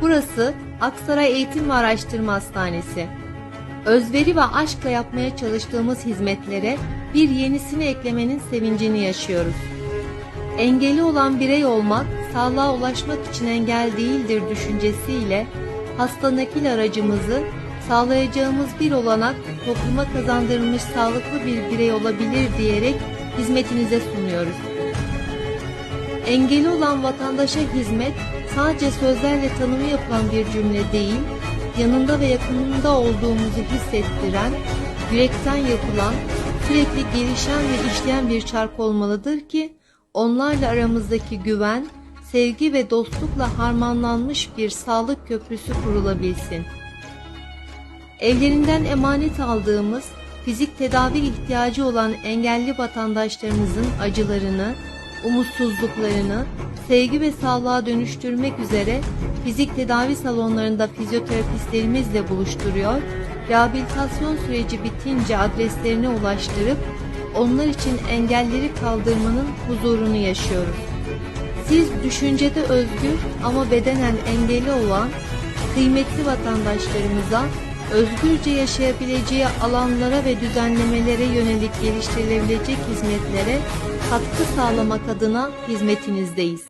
Burası Aksaray Eğitim ve Araştırma Hastanesi. Özveri ve aşkla yapmaya çalıştığımız hizmetlere bir yenisini eklemenin sevincini yaşıyoruz. Engeli olan birey olmak, sağlığa ulaşmak için engel değildir düşüncesiyle hasta nakil aracımızı sağlayacağımız bir olanak topluma kazandırılmış sağlıklı bir birey olabilir diyerek hizmetinize sunuyoruz. Engeli olan vatandaşa hizmet sadece sözlerle tanımı yapılan bir cümle değil, yanında ve yakınında olduğumuzu hissettiren, yürekten yapılan, sürekli gelişen ve işleyen bir çark olmalıdır ki onlarla aramızdaki güven, sevgi ve dostlukla harmanlanmış bir sağlık köprüsü kurulabilsin. Evlerinden emanet aldığımız fizik tedavi ihtiyacı olan engelli vatandaşlarımızın acılarını, umutsuzluklarını sevgi ve sağlığa dönüştürmek üzere fizik tedavi salonlarında fizyoterapistlerimizle buluşturuyor, rehabilitasyon süreci bitince adreslerine ulaştırıp onlar için engelleri kaldırmanın huzurunu yaşıyoruz. Siz düşüncede özgür ama bedenen engelli olan kıymetli vatandaşlarımıza özgürce yaşayabileceği alanlara ve düzenlemelere yönelik geliştirilebilecek hizmetlere katkı sağlamak adına hizmetinizdeyiz.